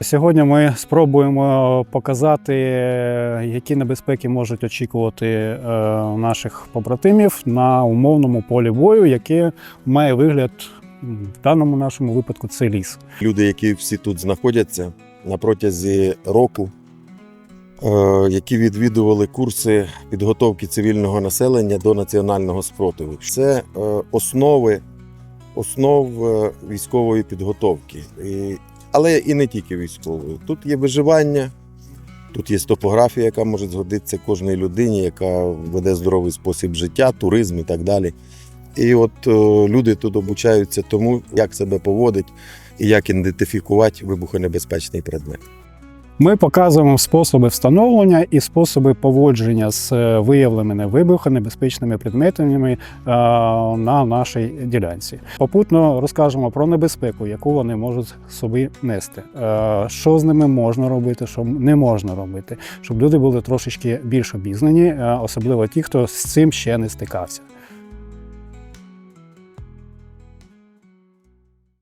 Сьогодні ми спробуємо показати, які небезпеки можуть очікувати е, наших побратимів на умовному полі бою, яке має вигляд в даному нашому випадку це ліс. Люди, які всі тут знаходяться на протязі року, е, які відвідували курси підготовки цивільного населення до національного спротиву. Це е, основи основ військової підготовки. І, але і не тільки військовою. Тут є виживання, тут є топографія, яка може згодитися кожній людині, яка веде здоровий спосіб життя, туризм і так далі. І от е, люди тут обучаються тому, як себе поводить і як ідентифікувати вибухонебезпечний предмет. Ми показуємо способи встановлення і способи поводження з е, виявленими вибухонебезпечними предметами е, на нашій ділянці. Попутно розкажемо про небезпеку, яку вони можуть собі нести, Е, що з ними можна робити, що не можна робити, щоб люди були трошечки більш обізнані, особливо ті, хто з цим ще не стикався.